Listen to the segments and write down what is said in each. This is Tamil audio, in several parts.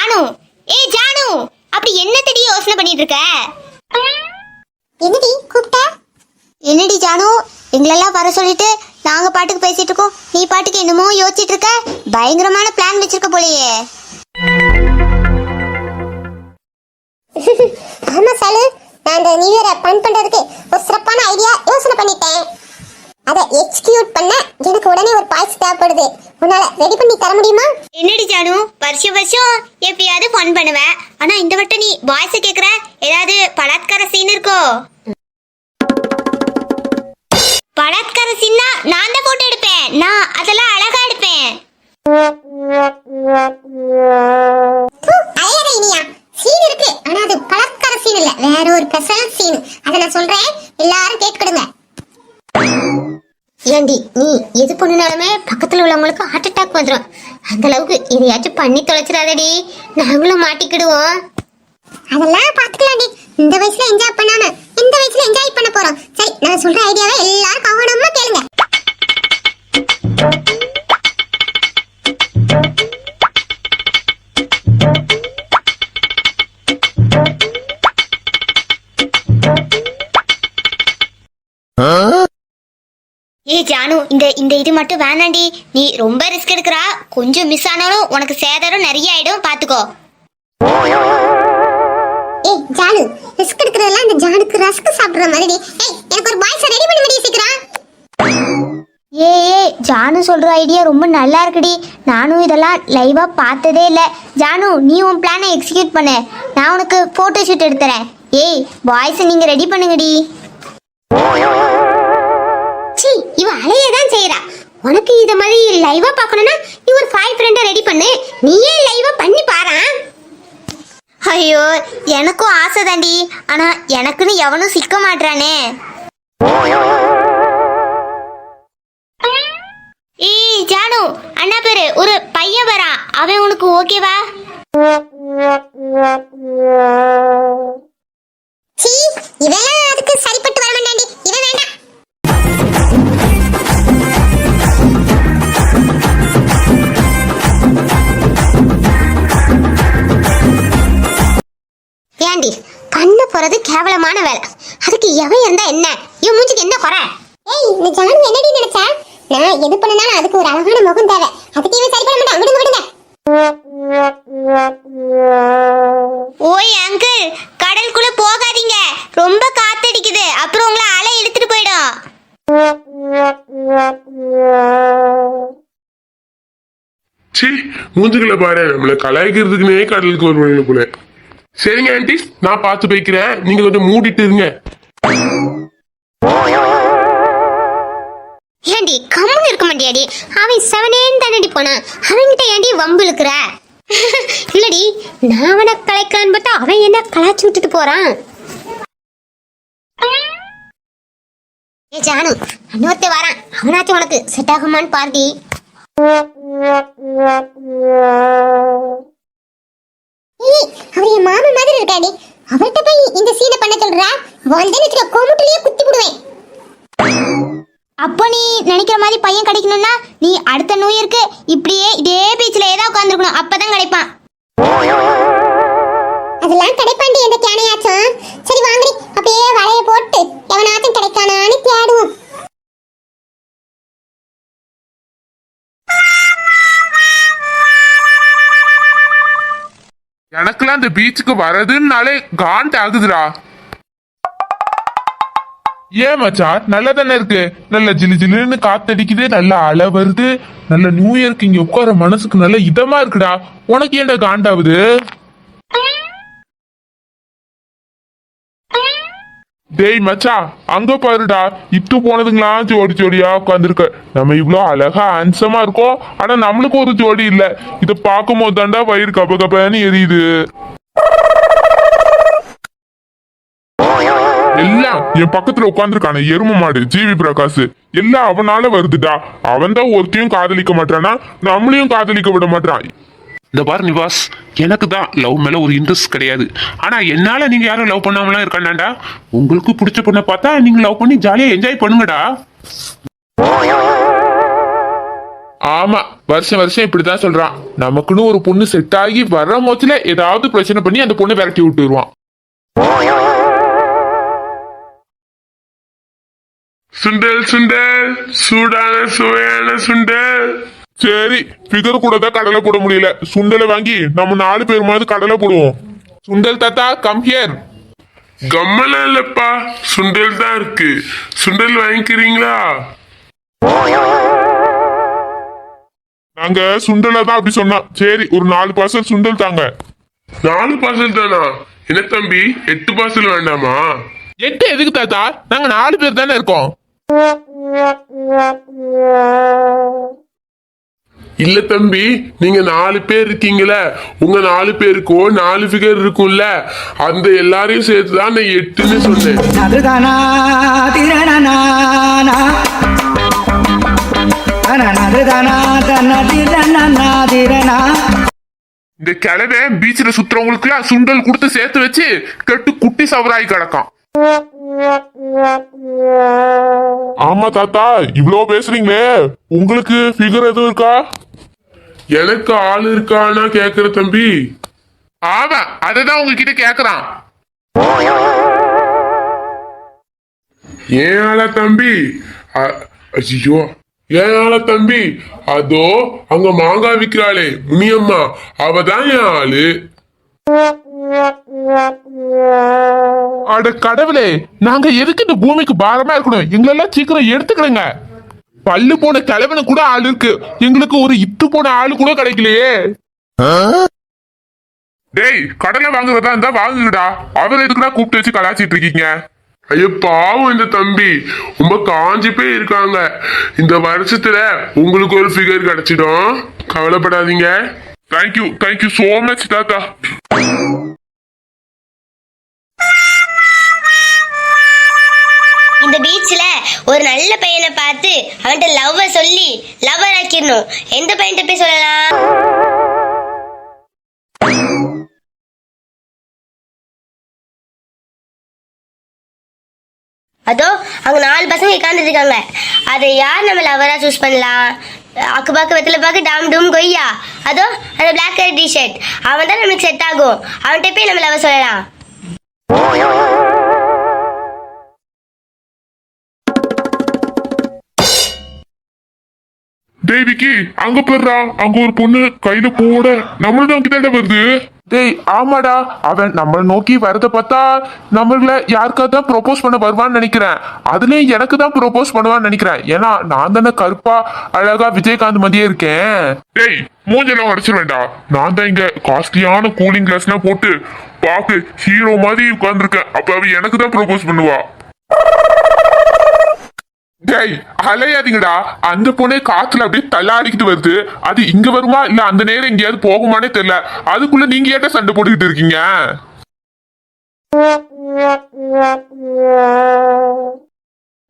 ஜானு. ஏய் ஜானு. அப்படி என்ன தடி யோசனை பண்ணிட்டு இருக்க? என்னடி கூப்பிட்ட? என்னடி ஜானு? எங்களெல்லாம் வர சொல்லிட்டு நாங்க பாட்டுக்கு பேசிட்டு இருக்கோம். நீ பாட்டுக்கு என்னமோ யோசிச்சிட்டு இருக்க? பயங்கரமான பிளான் வச்சிருக்க போலயே. ஆமா சாலு. நான் இந்த நியூ இயரை பன் பண்றதுக்கு ஒரு சிறப்பான ஐடியா யோசனை பண்ணிட்டேன். அதை எக்ஸிக்யூட் பண்ண எனக்கு உடனே ஒரு பாய்ஸ் தேவைப்படுது. உன்னால ரெடி பண்ணி தர முடியுமா? என்னடி ஜானு? வருஷம் வருஷம் எப்படியாவது ஃபன் பண்ணுவேன் ஆனா இந்த வட்டம் நீ வாய்ஸ் கேக்குற? ஏதாவது பலாத்கார சீன் இருக்கோ? பலாத்கார சீன்னா நான் தான் போட்டோ எடுப்பேன். நான் அதெல்லாம் அழகா எடுப்பேன். அலையாத இனியா. சீன் இருக்கு. ஆனா அது பழக்கார சீன் இல்ல. வேற ஒரு ஸ்பெஷல் சீன் அதை நான் சொல்றேன். எல்லாரும் கேட்டுக்கிடுங்க. ஏண்டி நீ எது பண்ணினாலுமே பக்கத்துல உள்ளவங்களுக்கு ஹார்ட் அட்டாக் வந்துடும் அந்த அளவுக்கு எதையாச்சும் பண்ணி தொலைச்சிடாதடி. நாங்களும் மாட்டிக்கிடுவோம். அதெல்லாம் பாத்துக்கலாம்டி. இந்த வயசுல என்ஜாய் பண்ணாம இந்த வயசுல என்ஜாய் பண்ண போறோம். சரி நான் சொல்ற ஐடியாவை எல்லாரும் கவனமா கேளுங்க. ஏய் ஜானு இந்த இந்த இது மட்டும் வேணாண்டி. நீ ரொம்ப ரிஸ்க் எடுக்கிறா. கொஞ்சம் மிஸ் ஆனாலும் உனக்கு சேதாரம் நிறைய ஆயிடும். பாத்துக்கோ. ஏய் ஜானு ரிஸ்க் எடுக்கிறதெல்லாம் இந்த ஜானுக்கு ரஸ்க் சாப்பிடுற மாதிரி ஏய் எனக்கு ஒரு பாய்ஸ் ரெடி பண்ண முடியும் சீக்கிரம். ஏ ஏ ஜானு சொல்ற ஐடியா ரொம்ப நல்லா இருக்குடி. நானும் இதெல்லாம் லைவா பார்த்ததே இல்லை. ஜானு நீ உன் பிளானை எக்ஸிக்யூட் பண்ணு. நான் உனக்கு போட்டோ ஷூட் எடுத்துறேன். ஏய் பாய்ஸ் நீங்க ரெடி பண்ணுங்கடி. இவ அலைய தான் செய்யறா உனக்கு இத மாதிரி லைவா பார்க்கணும்னா நீ ஒரு ஃபைவ் ஃப்ரெண்டை ரெடி பண்ணு. நீயே லைவா பண்ணி பாரா. ஐயோ எனக்கும் ஆசை தாண்டி. ஆனா எனக்குன்னு எவனும் சிக்க மாட்றானே. ஏய் ஜானு அண்ணா பேரு ஒரு பையன் வரான் அவன் உனக்கு ஓகேவா கேவலமான வேலை. அதுக்கு எவன் இருந்தா என்ன? இவன் மூஞ்சிக்கு என்ன குறை? ஏய் இந்த ஜானு என்னடி நினைச்சா? நான் எது பண்ணனாலும் அதுக்கு ஒரு அழகான முகம் தேவை. அதுக்கு இவன் சரி பண்ண மாட்டான். விடுங்க. ஓய் அங்கிள் கடலுக்குள்ள போகாதீங்க. ரொம்ப காத்தடிக்குது. அப்புறம் உங்களை அலை இழுத்துட்டு போயிடும். சி மூஞ்சுகளை பாரு. நம்மள கலாய்க்கிறதுக்குனே கடலுக்கு வருவாங்க போல. சரிங்க ஆண்டி நான் பார்த்து போய்க்கிறேன். நீங்க கொஞ்சம் மூடிட்டு இருங்க. ஏண்டி கம்முன்னு இருக்க மாட்டியாடி? அவன் செவனேன்னு தானடி போனான். அவன்கிட்ட ஏண்டி வம்பு இழுக்கிற? இல்லடி நான் அவனை கலைக்கலான்னு பார்த்தா அவன் என்ன கலாச்சி விட்டுட்டு போறான்? ஏ ஜானு இன்னொருத்த வரான். அவனாச்சும் உனக்கு செட் ஆகுமான்னு பார்ட்டி அவர் என் மாமன் மாதிரி இருக்காடி அவர்கிட்ட போய் இந்த சீனை பண்ண சொல்றா? வந்தேன்னு வச்சுக்க கோமுட்டிலேயே குத்தி விடுவேன். அப்போ நீ நினைக்கிற மாதிரி பையன் கிடைக்கணும்னா நீ அடுத்த நியூ இயர்க்கு இப்படியே இதே பீச்சில் ஏதா உட்காந்துருக்கணும் அப்பதான் கிடைப்பான். அதெல்லாம் கிடைப்பாண்டி எந்த கேனையாச்சும் சரி வாங்கடி. அப்படியே வலைய அந்த பீச்சுக்கு வரதுன்னாலே காண்ட் ஆகுதுடா. ஏன் மச்சான் நல்லா தானே இருக்கு. நல்ல ஜிலு ஜிலுன்னு காத்தடிக்குது நல்ல அலை வருது. நல்ல நியூ இயர்க்கு இங்க உட்கார மனசுக்கு நல்ல இதமா இருக்குடா. உனக்கு ஏன்டா காண்டாவுது டேய் மச்சா அங்க பாருடா. இட்டு போனதுங்களா? ஜோடி ஜோடியா உட்காந்துருக்க நம்ம இவ்வளோ அழகா ஹேண்ட்ஸமா இருக்கோம். ஆனா நம்மளுக்கு ஒரு ஜோடி இல்ல. இத பார்க்கும் போது தாண்டா வயிறு கப கபன்னு எரியுது. எல்லாம் என் பக்கத்துல உட்காந்துருக்கான எரும மாடு ஜிவி பிரகாஷ். எல்லாம் அவனால வருதுடா. அவன் தான் ஒருத்தையும் காதலிக்க மாட்டானா நம்மளையும் காதலிக்க விட மாட்டான் இந்த பார் நிவாஸ் எனக்கு தான் லவ் மேல ஒரு இன்ட்ரெஸ்ட் கிடையாது. ஆனா என்னால நீங்க யாரும் லவ் பண்ணாமலாம் இருக்காண்டாண்டா? உங்களுக்கு பிடிச்ச பொண்ணை பார்த்தா நீங்க லவ் பண்ணி ஜாலியா என்ஜாய் பண்ணுங்கடா. ஆமா வருஷம் வருஷம் இப்படிதான் சொல்றான். நமக்குன்னு ஒரு பொண்ணு செட் ஆகி வர்ற மோச்சில ஏதாவது பிரச்சனை பண்ணி அந்த பொண்ணை விரட்டி விட்டுருவான் சுண்டல் சுண்டல். சூடான சுவையான சுண்டல். சரி ஃபிகர் கூட தான் கடலை போட முடியல. சுண்டலை வாங்கி நம்ம நாலு பேர் மாதிரி கடலை போடுவோம். சுண்டல் தாத்தா கம் ஹியர் கம்மலாம் இல்லப்பா சுண்டல் தான் இருக்கு. சுண்டல் வாங்கிக்கிறீங்களா? நாங்க சுண்டலை தான் அப்படி சொன்னா. சரி ஒரு நாலு பார்சல் சுண்டல் தாங்க. நாலு பார்சல் தானா? என்ன தம்பி எட்டு பார்சல் வேண்டாமா? எட்டு எதுக்கு தாத்தா? நாங்க நாலு பேர் தானே இருக்கோம். இல்ல தம்பி நீங்க நாலு பேர் இருக்கீங்களே உங்க நாலு பேருக்கோ நாலு ஃபிகர் இருக்கும்ல. அந்த எல்லாரையும் சேர்த்து தான் நான் எட்டுன்னு சொன்னேன். இந்த கிழமை பீச்சில் சுத்துறவங்களுக்குலாம் சுண்டல் கொடுத்து சேர்த்து வச்சு கெட்டு குட்டி சவராய் கிடக்கும் ஆமா தாத்தா இவ்ளோ பேசுறீங்களே. உங்களுக்கு ஃபிகர் எதுவும் இருக்கா? எனக்கு ஆள் இருக்கானா கேக்குற தம்பி. ஆமா அததான் உங்ககிட்ட கேக்குறான். ஏன் ஆளா தம்பி? ஐயோ ஏன் தம்பி? அதோ அங்க மாங்காய் விக்கிறாளே முனியம்மா அவ தான் என் ஆளு. அட கடவுளே நாங்க எதுக்கு இந்த பூமிக்கு பாரமா இருக்கணும்? எங்களெல்லாம் சீக்கிரம் எடுத்துக்கிறேங்க. பல்லு போன கிழவனு கூட ஆள் இருக்கு. எங்களுக்கு ஒரு இத்து போன ஆளு கூட கிடைக்கலையே. டேய் கடலை வாங்குறதா இருந்தா வாங்குங்கடா. அவர் எதுக்குடா கூப்பிட்டு வச்சு கலாச்சிட்டு இருக்கீங்க? ஐயோ பாவம் இந்த தம்பி. ரொம்ப காஞ்சி போய் இருக்காங்க. இந்த வருஷத்துல உங்களுக்கு ஒரு ஃபிகர் கிடைச்சிடும். கவலைப்படாதீங்க. தேங்க்யூ தேங்க்யூ சோ மச் தாத்தா. இந்த பீச்ல ஒரு நல்ல பையனை பார்த்து அவன்கிட்ட லவ்வ சொல்லி லவ்வர் ஆக்கிடணும். எந்த பையன்கிட்ட போய் சொல்லலாம்? அதோ அங்க நாலு பசங்க உட்கார்ந்துட்டு இருக்காங்க அதை யார் நம்ம லவரா சூஸ் பண்ணலாம்? அக்கு பாக்கு வெத்தலை பாக்கு டாம் டூம் கொய்யா. அதோ அந்த பிளாக் கலர் டிஷர்ட் அவன் தான் நமக்கு செட் ஆகும். அவன்கிட்ட போய் நம்ம லவ் சொல்லலாம். தேவிக்கு அங்க போடுறா அங்க ஒரு பொண்ணு கையில போட நம்மள நோக்கி தானே வருது. டேய் ஆமாடா. அவன் நம்மள நோக்கி வரத பார்த்தா நம்மள யாருக்கா தான் ப்ரோபோஸ் பண்ண வருவான்னு நினைக்கிறேன். அதுலயும் எனக்கு தான் ப்ரோபோஸ் பண்ணுவான்னு நினைக்கிறேன். ஏன்னா நான் தானே கருப்பா அழகா விஜயகாந்த் மாதிரியே இருக்கேன். டேய் மூஞ்செல்லாம் உடச்சிட வேண்டாம் நான் தான் இங்க காஸ்ட்லியான கூலிங் கிளாஸ்லாம் போட்டு பாக்கு ஹீரோ மாதிரி உட்கார்ந்துருக்கேன். அப்ப அவ எனக்கு தான் ப்ரோபோஸ் பண்ணுவா. டேய் அலையாதீங்கடா. அந்த பொண்ணே காத்துல அப்படியே தள்ளாடிக்கிட்டு வருது. அது இங்க வருமா? இல்ல அந்த நேரம் எங்கேயாவது போகுமானே தெரியல. அதுக்குள்ள நீங்க ஏட்ட சண்டை போட்டுக்கிட்டு இருக்கீங்க?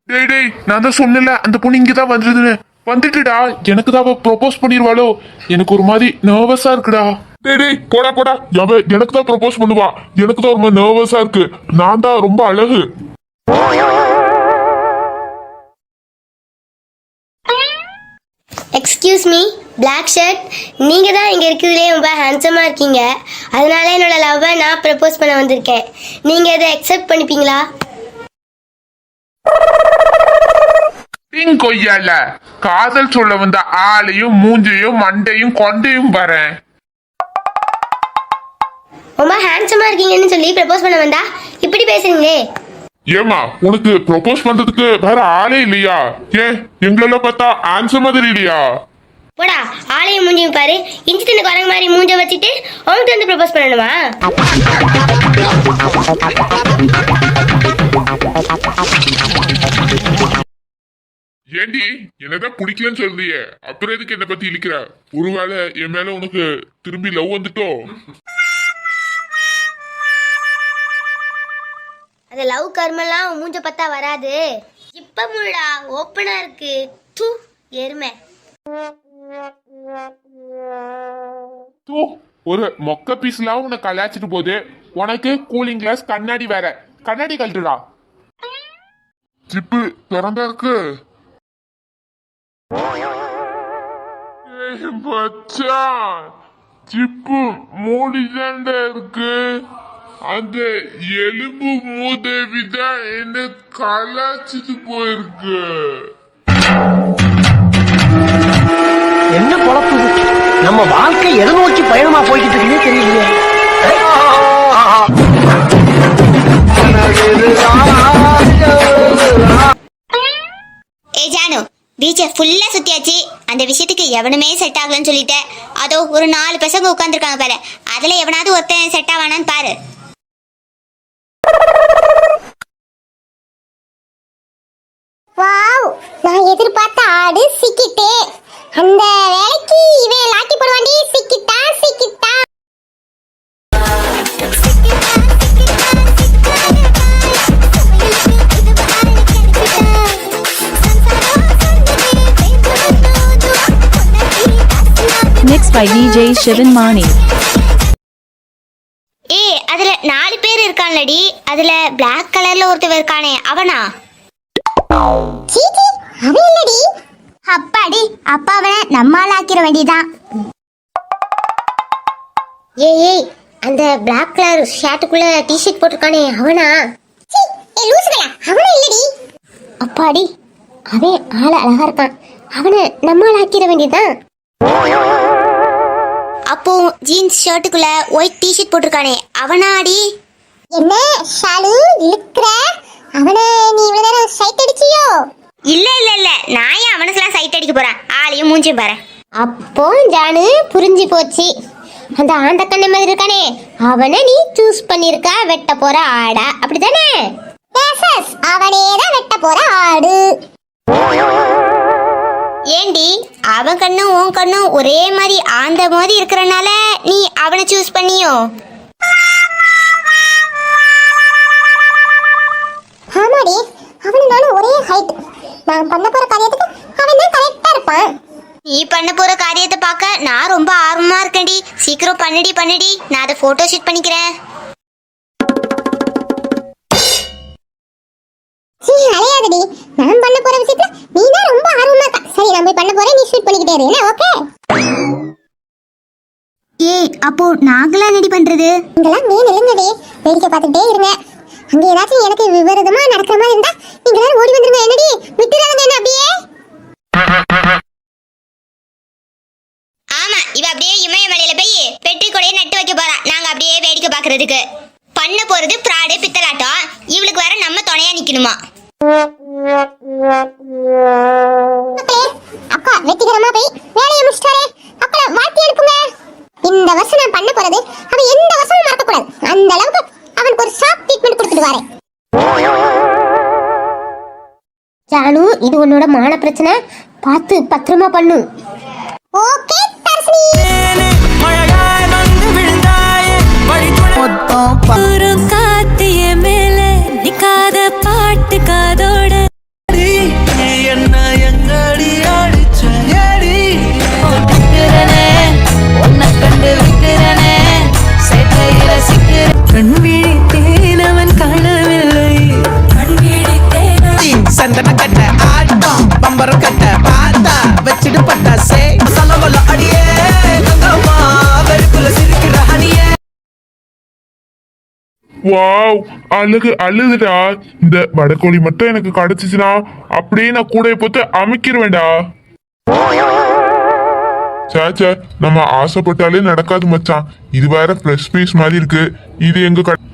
டேய் டேய் நான் தான் சொன்னல அந்த பொண்ணு இங்கதான் வந்துருதுன்னு வந்துட்டுடா. எனக்கு தான் ப்ரொபோஸ் ப்ரோபோஸ் பண்ணிடுவாளோ எனக்கு ஒரு மாதிரி நர்வஸா இருக்குடா. டேய் டேய் போடா போடா. அவ எனக்கு தான் ப்ரொபோஸ் பண்ணுவா. எனக்கு தான் ஒரு மாதிரி நர்வஸா இருக்கு. நான் தான் ரொம்ப அழகு. எக்ஸ்கியூஸ் மீ Black ஷர்ட் நீங்கள் தான் இங்கே இருக்கிறதுலே ரொம்ப ஹேண்ட்ஸமாக இருக்கீங்க. அதனால என்னோட லவ்வை நான் ப்ரப்போஸ் பண்ண வந்திருக்கேன். நீங்கள் இதை அக்செப்ட் பண்ணிப்பீங்களா? பின் கொய்யால காதல் சொல்ல வந்த ஆளையும் மூஞ்சையும் மண்டையும் கொண்டையும் வரேன் ரொம்ப ஹேண்ட்ஸமாக இருக்கீங்கன்னு சொல்லி ப்ரப்போஸ் பண்ண வந்தா இப்படி பேசுறீங்களே. ஏமா உனக்கு ப்ரொபோஸ் பண்றதுக்கு வேற ஆளே இல்லையா? ஏன்? எங்களெல்லாம் பார்த்தா ஆன்சர் மாதிரி இல்லையா? போடா ஆளையும் மூஞ்சியும் பாரு. இஞ்சி தின்னு குரங்கு மாதிரி மூஞ்ச வச்சுட்டு உங்கள்கிட்ட வந்து ப்ரப்போஸ் பண்ணணுமா? ஏண்டி என்னதான் பிடிக்கலன்னு சொல்றியே? அப்புறம் எதுக்கு என்ன பத்தி இழிக்கிற? ஒருவேளை என் மேல உனக்கு திரும்பி லவ் வந்துட்டோ? அது லவ் கர்மெல்லாம் மூஞ்ச பார்த்தா வராது. இப்ப முழுடா ஓப்பனா இருக்கு தூ எருமை. தூ, ஒரு மொக்க பீஸ்லாம் உன்னை கலாச்சிட்டு போகுது. உனக்கு கூலிங் கிளாஸ் கண்ணாடி வேற. கண்ணாடி கழட்டுடா. ஜிப்பு திறந்தா இருக்கு. மச்சான். ஜிப்பு மூடிதாண்டா இருக்கு. அந்த எலும்பு மூதேவி தான் என்ன கலாச்சிட்டு போயிருக்கு. என்ன பொழப்பு இது? நம்ம வாழ்க்கை எதை நோக்கி பயணமா போய்கிட்டு இருக்குன்னே தெரியலையே. ஏ ஜானு பீச்சை ஃபுல்லா சுத்தியாச்சு. அந்த விஷயத்துக்கு எவனுமே செட் ஆகலன்னு சொல்லிட்டேன் அதோ ஒரு நாலு பசங்க உட்காந்துருக்காங்க பாரு. அதுல எவனாவது ஒருத்தன் செட் ஆவானான்னு பாரு. வாவ். நான் எதிர்பார்த்த ஆடு சிக்கிட்டே. அந்த வேலைக்கு இவன் லாட்டி போடுவாண்டி சிக்கிட்டா சிக்கிட்டா. Mixed by DJ Shivan Mani. ஏ அதுல நாலு பேர் இருக்கான்லடி. அதுல Black கலர்ல ஒருத்தன் இருக்கானே. அவனா? அவன் இல்லடி அப்பாடி அப்பா அவனை நம்மால் ஆக்கிற வேண்டியதான் ஏய் ஏய் அந்த Black கலர் ஷர்ட்டுக்குள்ள டிஷர்ட் போட்டிருக்கானே அவனா? சீ ஏ லூசுகளா அவனும் இல்லடி? அப்பாடி அவன் ஆள அழகா இருக்கான். அவனை நம்மால் ஆக்கிற வேண்டியதுதான் அப்போ ஜீன்ஸ் ஷர்ட்டுக்குள்ள ஒயிட் டிஷர்ட் போட்டிருக்கானே அவனாடி? என்ன ஷாலு இழுக்கிற? அவனை நீ இவ்வளவு நேரம் சைட் அடிச்சியோ? இல்ல இல்ல இல்ல. நான் ஏன் அவனுக்கெல்லாம் சைட் அடிக்க போறேன்? ஆளையும் மூஞ்சியும் பாரு. அப்போ ஜானு புரிஞ்சு போச்சு. அந்த ஆந்த கண்ணை மாதிரி இருக்கானே. அவனை நீ சூஸ் பண்ணிருக்க வெட்ட போற ஆடா. அப்படிதானே எஸ் அவனே தான் வெட்ட போற ஆடு. ஏண்டி அவன் கண்ணும் உன் கண்ணும் ஒரே மாதிரி ஆந்த மாதிரி இருக்கறனால நீ அவனை சூஸ் பண்ணியோ? ஆமாடி அவனும் நானும் ஒரே ஹைட் நான் பண்ண போற காரியத்துக்கு அவன் தான் கரெக்டா இருப்பான். நீ பண்ண போற காரியத்தை பார்க்க நான் ரொம்ப ஆர்வமா இருக்கேன்டி. சீக்கிரம் பண்ணுடி பண்ணுடி. நான் அதை போட்டோ ஷூட் பண்ணிக்கிறேன். சீ அலையாதடி. நான் பண்ண போற விஷயத்துல நீ தான் ரொம்ப ஆர்வமா இருக்க சரி நான் போய் பண்ண போறேன். நீ ஷூட் பண்ணிக்கிட்டே இரு. என்ன ஓகே ஏய் அப்போ நாங்களா ரெடி பண்றது? நீங்களாம் மேல் நிலுங்கடி வேடிக்கை பார்த்துட்டே இருங்க. அங்க ஏதாச்சும் எனக்கு விபரீதமா நடக்கிற மாதிரி இருந்தா நீங்க எல்லாரும் ஓடி வந்துருங்க. என்னடி? விட்டுறாங்க என்ன அப்படியே? ஆமா இவ அப்படியே இமயமலையில போய் பெட்டி கொடையை நட்டு வைக்க போறா. நாங்க அப்படியே வேடிக்கை பாக்குறதுக்கு பண்ண போறது பிராடு பித்தலாட்டம். இவளுக்கு வேற நம்ம துணையா நிக்கணுமா? அக்கா வெற்றிகரமா போய் வேலையை முடிச்சிட்டாரே அக்கா வாழ்த்தி அனுப்புங்க இந்த வருஷம் நான் பண்ண போறது அவன் எந்த வருஷமும் மறக்க கூடாது அந்த அளவுக்கு அவனுக்கு ஒரு ஷாப் ட்ரீட்மெண்ட் வரேன். ஜானு இது உன்னோட மான பிரச்சனை பார்த்து பத்திரமா பண்ணு. ஓகே வாவ் அழகு அழுதுடா இந்த வடக்கோழி மட்டும் எனக்கு கிடைச்சிச்சுனா அப்படியே நான் கூட போட்டு அமைக்கிருவேன்டா சாச்சா நம்ம ஆசைப்பட்டாலே நடக்காது மச்சான் இது வேற ஃப்ரெஷ் பீஸ் மாதிரி இருக்கு இது எங்க கட்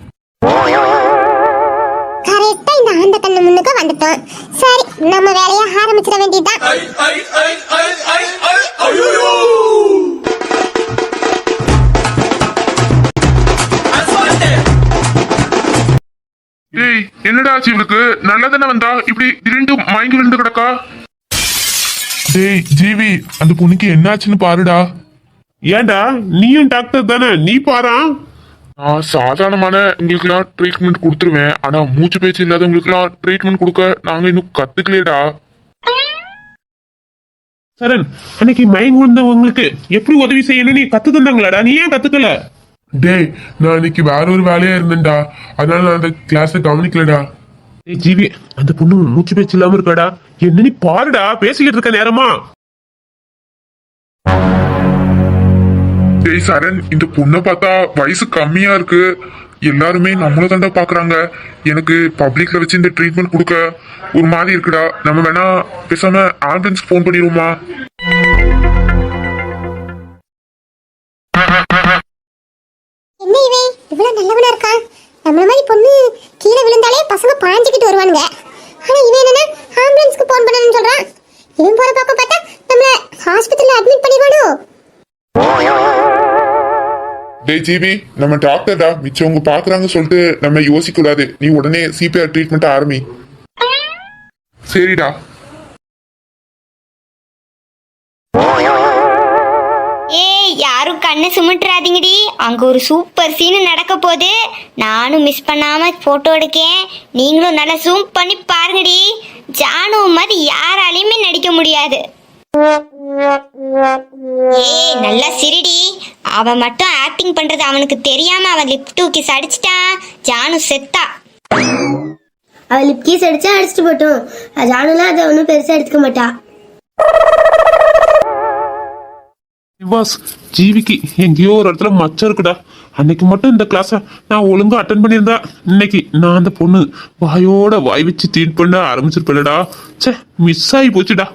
கரெக்டா இந்த ஆந்த கண்ணு முன்னுக்கு வந்துட்டோம் சரி நம்ம வேலையை ஆரம்பிச்சிட வேண்டியதுதான் ஏய் என்னடா ஆச்சு இவளுக்கு நல்லதானே வந்தா இப்படி திடீர்னு மயங்கி விழுந்து கிடக்கா? டேய் ஜீவி அந்த பொண்ணுக்கு என்னாச்சுன்னு பாருடா. ஏன்டா? நீயும் டாக்டர் தானே? நீ பாரா? நான் சாதாரணமான உங்களுக்குலாம் ட்ரீட்மெண்ட் கொடுத்துருவேன். ஆனா மூச்சு பேச்சு இல்லாதவங்களுக்குலாம் ட்ரீட்மெண்ட் கொடுக்க நாங்க இன்னும் கத்துக்கலையடா. சரண் அன்னைக்கு மயங்க விழுந்தவங்களுக்கு எப்படி உதவி செய்யணும் நீ கத்து தந்தாங்களாடா? நீ ஏன் கத்துக்கல? டேய் நான் இன்னைக்கு வேற ஒரு வேலையா இருந்தேன்டா. அதனால நான் அந்த கிளாஸை கவனிக்கலடா. ஏய் ஜீவி அந்த பொண்ணு மூச்சு பேச்சு இல்லாம இருக்காடா? என்ன நீ பாருடா பேசிக்கிட்டு இருக்க நேரமா. டேய் சரண் இந்த பொண்ணை பார்த்தா வயசு கம்மியா இருக்கு. எல்லாருமே நம்மள தாண்டா பாக்குறாங்க. எனக்கு பப்ளிக்ல வச்சு இந்த ட்ரீட்மெண்ட் கொடுக்க ஒரு மாதிரி இருக்குடா. நம்ம வேணா பேசாம ஆம்புலன்ஸ்க்கு ஃபோன் பண்ணிடுவோமா? இவ்வளோ இவ்வளவு நல்லவனா இருக்கான். நம்மள மாதிரி பொண்ணு கீழே விழுந்தாலே பசங்க பாஞ்சுக்கிட்டு வருவானுங்க. ஆனால் இவன் என்னன்னா ஆம்புலன்ஸ்க்கு ஃபோன் பண்ணணும்னு சொல்கிறான் இவன் போகிற பக்கம் பார்த்தா நம்மளை ஹாஸ்பிட்டலில் அட்மிட் பண்ணிடுவானோ? டேய் ஜிபி நம்ம டாக்டர்டா மிச்சவங்க பாக்குறாங்க சொல்லிட்டு நம்ம யோசிக்க கூடாது. நீ உடனே சிபிஆர் ட்ரீட்மெண்ட் ஆரம்பி. சரிடா. கண்ணை சுமிட்டுறாதீங்கடி. அங்க ஒரு சூப்பர் சீன் நடக்க போகுது. நானும் மிஸ் பண்ணாம போட்டோ எடுக்கேன். நீங்களும் நல்லா ஜூம் பண்ணி பாருங்கடி. ஜானு மாதிரி யாராலையுமே நடிக்க முடியாது. ஏய் நல்லா சிரிடி. அவன் மட்டும் ஆக்டிங் பண்றது அவனுக்கு தெரியாம அவன் லிப் டூ கிஸ் அடிச்சிட்டான் ஜானு செத்தா. அவள் லிப் கீஸ் அடிச்சா அடிச்சுட்டு போட்டோம். ஜானுலாம் அதை ஒன்றும் பெருசாக எடுத்துக்க மாட்டா. நிவாஸ் ஜீவிக்கு எங்கேயோ ஒரு இடத்துல மச்சம் இருக்குடா. அன்னைக்கு மட்டும் இந்த கிளாஸை நான் ஒழுங்கா அட்டன் பண்ணியிருந்தா இன்னைக்கு நான் அந்த பொண்ணு வாயோட வாய் வச்சு ட்ரீட் பண்ண ஆரம்பிச்சிருப்பேன்டா. ச்சே மிஸ் ஆகி போச்சுடா.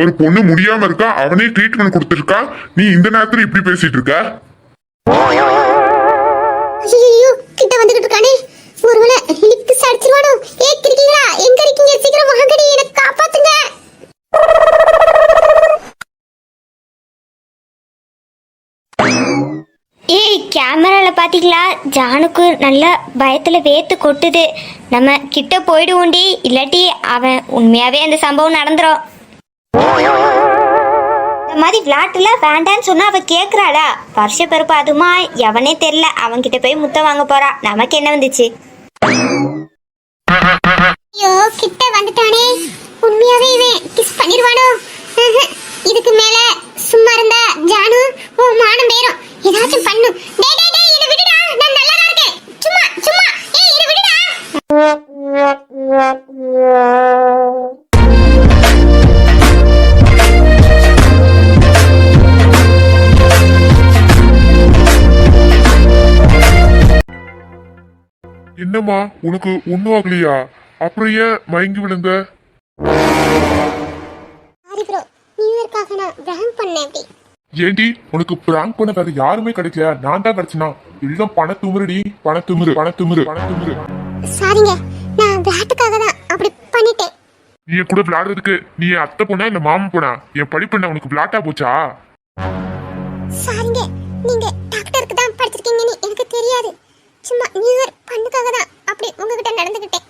ஒரு பொண்ணு முடியாம இருக்கா அவனே ட்ரீட்மெண்ட் கொடுத்துருக்கா? நீ இந்த நேரத்துல இப்படி பேசிட்டு இருக்க? ஐயோ கிட்ட வந்துகிட்டு இருக்கானே. ஒருவேளை ஏ இருக்கீங்களா எங்க இருக்கீங்க? சீக்கிரம் வாங்கடி எனக்கு காப்பாத்துங்க. ஏய் கேமரால பாத்தீங்களா? ஜானுக்கு நல்ல பயத்துல வேத்து கொட்டுது. நம்ம கிட்ட போயிடுவோண்டி. இல்லாட்டி அவன் உண்மையாவே அந்த சம்பவம் நடந்துரும். இந்த மாதிரி விளாட்டுல வேண்டான்னு சொன்னா அவ கேக்குறாளா? வருஷ பிறப்பு அதுமா? எவனே தெரியல. அவன்கிட்ட போய் முத்தம் வாங்க போறா. நமக்கு என்ன வந்துச்சு? ஐயோ கிட்ட வந்துட்டானே. உண்மையாவே இவன் கிஸ் பண்ணிடுவானோ? இதுக்கு மேல சும்மா இருந்தா ஜானு உன் மானம் பேரும் ஏதாச்சும் பண்ணு. டேய் டேய் டேய் இதை விடுடா. நான் நல்லா தான் இருக்கேன். சும்மா சும்மா. ஏய் இதை விடுடா. என்னம்மா உனக்கு ஒண்ணும் ஆகலையா? அப்புறம் ஏன் மயங்கி விழுந்த? பிராங்க் பண்ணேன் அப்படி. ஏண்டி உனக்கு பிராங்க் பண்ண வேற யாருமே கிடைக்கல. நான் தான் கிடைச்சனா? எல்லாம் பண துமுறுடி பண துமுறு பண துமுறு பண துமுறு சாரிங்க நான் விளையாட்டுக்காக தான் அப்படி பண்ணிட்டேன். நீ கூட விளையாடுறதுக்கு நீ அத்தை பொண்ணா இல்ல மாமன் பொண்ணா? என் படிப்பு என்ன உனக்கு விளையாட்டா போச்சா? சாரிங்க நீங்க டாக்டருக்கு தான் படிச்சிருக்கீங்கன்னு எனக்கு தெரியாது. சும்மா நியூ இயர் பண்ணுக்காக தான் அப்படி உங்ககிட்ட நடந்துக்கிட்டேன்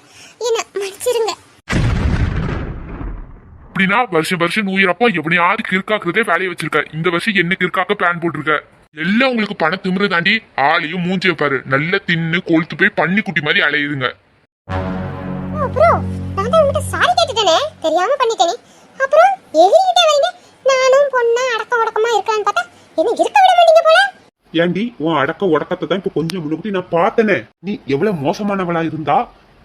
என்ன மன்னிச்சிருங்க. அப்படின்னா வருஷம் வருஷம் நூறு அப்பா எவனையாவது கிறுக்காக்குறதே வேலையை வச்சிருக்க. இந்த வருஷம் என்ன கிறுக்காக்க பிளான் போட்டிருக்க. எல்லாம் உங்களுக்கு பண திமிரு தாண்டி ஆளையும் மூஞ்சி வைப்பாரு நல்ல தின்னு கொழுத்து போய் பன்னி குட்டி மாதிரி அலையுதுங்க. ஓ ப்ரோ நான் தான் உங்ககிட்ட சாரி கேட்டுட்டேனே. தெரியாம பண்ணிட்டேனே. அப்புறம் எதிரிகிட்டே வரீங்க நானும் பொண்ணா அடக்க உடக்கமா இருக்கலான்னு பார்த்தா என்ன இருக்க விட மாட்டீங்க போல? ஏண்டி உன் அடக்க உடக்கத்தை தான் இப்ப கொஞ்சம் முன்னுக்குட்டி நான் பார்த்தனே. நீ எவ்வளவு மோசமானவளா இருந்தா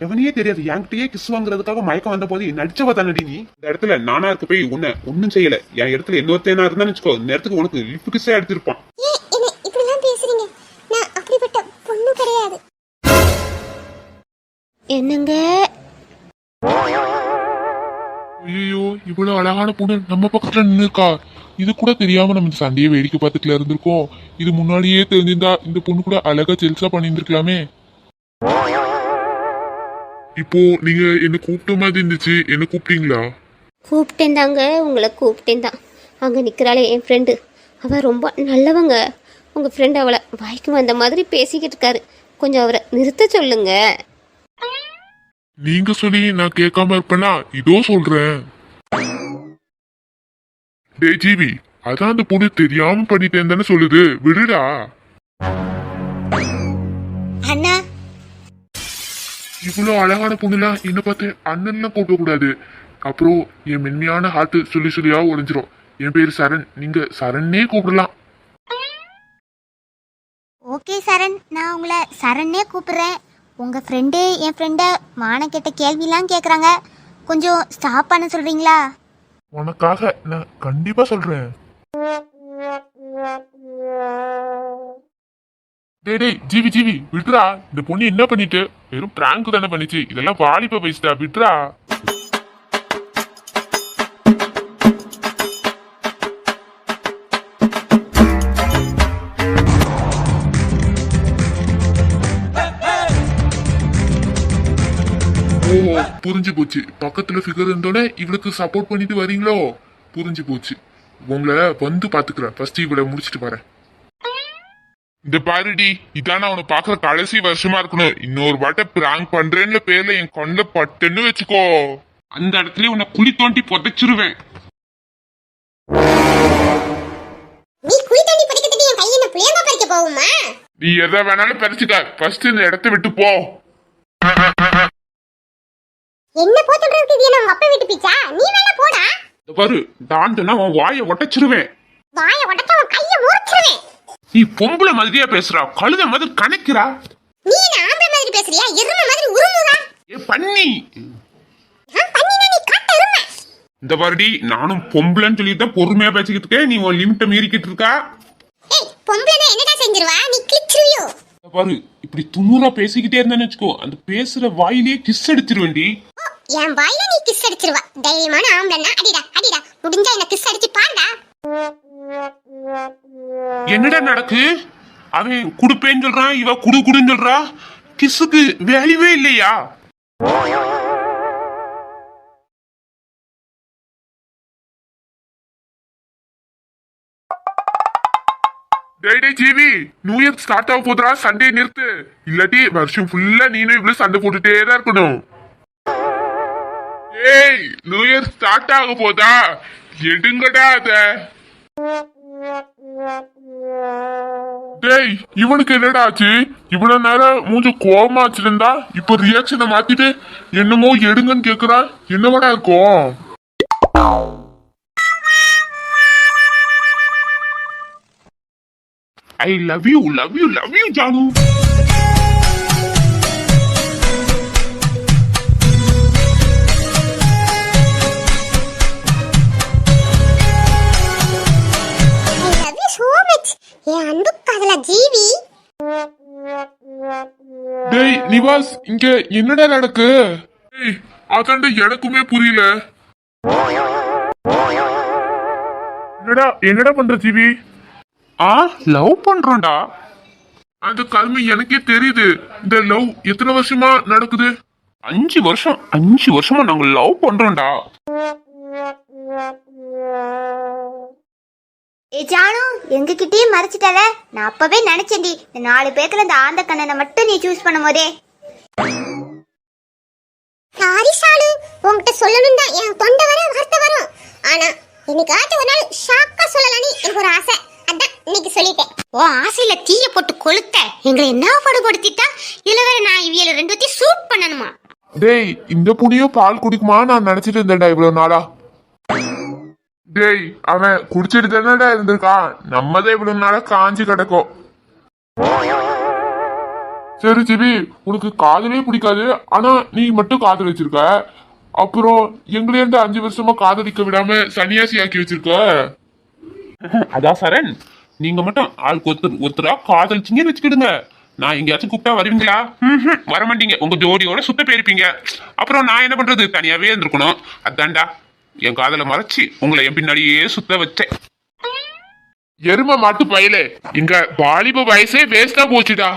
எவனையே தெரியாது. என்கிட்டயே கிஸ் வாங்குறதுக்காக மயக்கம் வந்த போது நடிச்சவ தானடி நீ. இந்த இடத்துல நானா இருக்க போய் உன்னை ஒன்னும் செய்யல. என் இடத்துல இன்னொருத்தனா இருந்தான்னு வச்சுக்கோ. இந்த இடத்துக்கு உனக்கு லிஃப்ட் கிஸ்ஸே எடுத்திருப்பான். ஏன் என்ன இப்படிலாம் பேசுறீங்க? நான் அப்படிப்பட்ட பொண்ணு கிடையாது. என்னங்க? ஐயோ இவ்வளவு அழகான பொண்ணு நம்ம பக்கத்துல நின்னுக்கா இது கூட தெரியாம நம்ம இந்த சண்டையை வேடிக்கை பார்த்துட்டுல இருந்திருக்கோம். இது முன்னாடியே தெரிஞ்சிருந்தா இந்த பொண்ணு கூட அழகா ஜெல்சா பண்ணியிருந்திருக்கலாமே. இப்போ நீங்க என்ன கூப்பிட்ட மாதிரி இருந்துச்சு என்ன கூப்பிட்டீங்களா? கூப்பிட்டேன் தாங்க உங்களை கூப்பிட்டேன் தான் அங்கே நிற்கிறாளே என் ஃப்ரெண்டு அவள் ரொம்ப நல்லவங்க. உங்கள் ஃப்ரெண்ட் அவளை வாய்க்கு வந்த மாதிரி பேசிக்கிட்டு இருக்காரு. கொஞ்சம் அவரை நிறுத்த சொல்லுங்க. நீங்க சொல்லி நான் கேட்காம இருப்பேனா? இதோ சொல்றேன். டேய் ஜீவி அதான் அந்த பொண்ணு தெரியாம பண்ணிட்டேன் தானே சொல்லுது. விடுடா. அண்ணா இவ்வளவு அழகான பொண்ணுலாம் என்ன பார்த்து அண்ணன்லாம் கூப்பிட கூடாது அப்புறம் என் மென்மையான ஹார்ட் சொல்லி சொல்லியா உடைஞ்சிரும். என் பேரு சரண். நீங்க சரண்ணே கூப்பிடலாம். ஓகே சரண். நான் உங்களை சரண்ணே கூப்பிடுறேன். உங்கள் ஃப்ரெண்டு என் ஃப்ரெண்டை மானம் கெட்ட கேள்விலாம் கேட்குறாங்க கொஞ்சம் ஸ்டாப் பண்ண சொல்கிறீங்களா உனக்காக நான் கண்டிப்பா சொல்றேன். டேய் ஜிவி ஜீவி ஜீவி இந்த பொண்ணு என்ன பண்ணிட்டு? வெறும் பிராங்க் தானே பண்ணிச்சு. இதெல்லாம் வாலிப பேசிட்டா விட்ரா ஓ புரிஞ்சு போச்சு. பக்கத்துல ஃபிகர் இருந்தோடனே இவளுக்கு சப்போர்ட் பண்ணிட்டு வரீங்களோ? புரிஞ்சு போச்சு. உங்களை வந்து பாத்துக்கிறேன் ஃபர்ஸ்ட் இவளை முடிச்சிட்டு வரேன். இந்த பாருடி இதான் அவனை பாக்குற கடைசி வருஷமா இருக்கணும். இன்னொரு வாட்ட பிராங்க் பண்றேன்னு பேர்ல என் கொண்ட பட்டுன்னு வச்சுக்கோ. அந்த இடத்துல உன்னை குழி தோண்டி புதைச்சிருவேன். நீ குழி என் புளியமா பறிக்க போகுமா? நீ எதை வேணாலும் பறிச்சுக்க. ஃபர்ஸ்ட் இந்த இடத்த விட்டு போ. என்ன போத்துறதுக்கு இது என்ன உங்க அப்பா வீட்டு பிச்சா? நீ வேணா போடா. பாரு டான்ட்டுனா உன் வாயை ஒட்டச்சிருவேன் வாயை உடச்ச உன் கையை முறிச்சிருவேன். நீ பொம்பளை மாதிரியா பேசுறா கழுத மாதிரி கணக்கிறா. நீ என்ன ஆம்பளை மாதிரி பேசுறியா? எருமை மாதிரி உருமுறா. ஏ பண்ணி இந்த பாருடி நானும் பொம்பளைன்னு சொல்லிட்டு தான் பொறுமையா பேசிக்கிட்டு இருக்கேன். நீ உன் லிமிட்டை மீறிக்கிட்டு இருக்கா? ஏய் பொம்பளைனா என்னடா செஞ்சிருவா? நீ கிழிச்சிருவியோ இந்த பாரு இப்படி துணுறா பேசிக்கிட்டே இருந்தேன்னு வச்சுக்கோ அந்த பேசுற வாயிலேயே கிஸ் அடிச்சிருவேன்டி. ஓ, என் வாயில நீ கிஸ் அடிச்சிருவா. தைரியமான ஆம்பளைன்னா அடிடா அடிடா முடிஞ்சா என்ன கிஸ் அடிச்சு பாருடா. என்னடா நடக்கு? அவன் குடுப்பேன்னு சொல்றான் இவ குடு குடுன்னு சொல்றா? கிசுக்கு வேல்யூவே இல்லையா? டேடே ஜீவி நியூ இயர் ஸ்டார்ட் ஆக போதுடா சண்டே நிறுத்து. இல்லாட்டி வருஷம் ஃபுல்லா நீனும் இவ்வளவு சண்டை போட்டுட்டே தான் இருக்கணும். ஏய் நியூ இயர் ஸ்டார்ட் ஆக போதா? எடுங்கடா அத. டேய் இவனுக்கு என்னடா ஆச்சு? இவ்வளவு நேரம் மூஞ்சு கோபமா வச்சிருந்தா இப்ப ரியாக்ஷனை மாத்திட்டு என்னமோ எடுங்கன்னு கேக்குறா? என்னவடா இருக்கும்? I love you love you love you Janu. Jeevi? டேய் நிவாஸ் இங்க என்னடா நடக்கு? டேய் அதாண்ட எனக்குமே புரியல. என்னடா என்னடா பண்ற ஜீவி? ஆ லவ் பண்றோம்டா. அந்த கல்வி எனக்கே தெரியுது. இந்த லவ் எத்தனை வருஷமா நடக்குது? அஞ்சு வருஷம் அஞ்சு வருஷமா நாங்க லவ் பண்றோம்டா. ஏ ஜானு எங்ககிட்டயே மறைச்சிட்டல நான் அப்பவே நினைச்சேன்டி இந்த நாலு பேத்துல இந்த ஆந்த கண்ணனை மட்டும் நீ சூஸ் பண்ணும் போதே. சாரி ஷாலு. உன்கிட்ட சொல்லணும் தான் என் தொண்டை வர வார்த்தை வரும். ஆனா இன்னைக்காச்சும் ஒரு நாள் ஷாக்கா சொல்லலாம்னு எனக்கு ஒரு ஆசை. அதான் இன்னைக்கு சொல்லிட்டேன். ஓ ஆசையில தீய போட்டு கொளுத்த. எங்களை என்ன படுபடுத்திட்டா இல்ல வேற நான் இவியல ரெண்டுத்தையும் சூட் பண்ணணுமா? டேய் இந்த புனியும் பால் குடிக்குமா நான் நினைச்சிட்டு இருந்தேன்டா இவ்வளவு நாளா. டேய் அவன் குடிச்சிட்டு தானடா இருந்திருக்கான். நம்ம தான் இவ்வளவு நாளா காஞ்சி கிடக்கும். சரி ஜிபி உனக்கு காதலே பிடிக்காது. ஆனா நீ மட்டும் காதல் வச்சிருக்க. அப்புறம் எங்களையே இந்த அஞ்சு வருஷமா காதலிக்க விடாம சன்னியாசி ஆக்கி வச்சிருக்க. அதான் சரண் நீங்க மட்டும் ஆளுக்கு ஒருத்தர் ஒருத்தரா காதலிச்சிங்கன்னு வச்சுக்கிடுங்க. நான் எங்கேயாச்சும் கூப்பிட்டா வருவீங்களா? வர மாட்டீங்க உங்க ஜோடியோட சுத்த போயிருப்பீங்க. அப்புறம் நான் என்ன பண்றது? தனியாவே இருந்திருக்கணும். அதான்டா. என் காதலை மறைச்சு உங்களை என் பின்னாடியே சுத்த வச்சேன். எரும மாட்டு பயலே இங்க வாலிப வயசே வேஸ்டா போச்சுடா.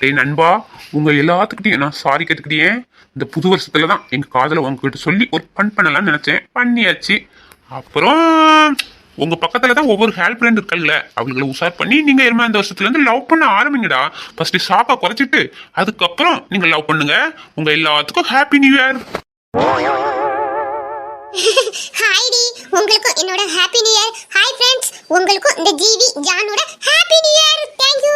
டேய் நண்பா உங்க எல்லாத்துக்கிட்டையும் நான் சாரி கேட்டுக்கிட்டேன் இந்த புது வருஷத்துல தான் எங்க காதலை உங்ககிட்ட சொல்லி ஒரு பண் பண்ணலாம்னு நினைச்சேன். பண்ணியாச்சு. அப்புறம் உங்க பக்கத்துல தான் ஒவ்வொரு ஹெல்ப் ஃப்ரெண்ட் இருக்கல்ல அவங்களை உஷார் பண்ணி நீங்க இனிமே அந்த வருஷத்துல இருந்து லவ் பண்ண ஆரம்பிங்கடா. ஃபர்ஸ்ட் ஷாப்பை குறைச்சிட்டு அதுக்கப்புறம் நீங்க லவ் பண்ணுங்க. உங்க எல்லாத்துக்கும் ஹாப்பி நியூ இயர் ஹாய் டி உங்களுக்கும் என்னோட happy new year hi friends உங்களுக்கும் இந்த GV ஜானோட happy new year thank you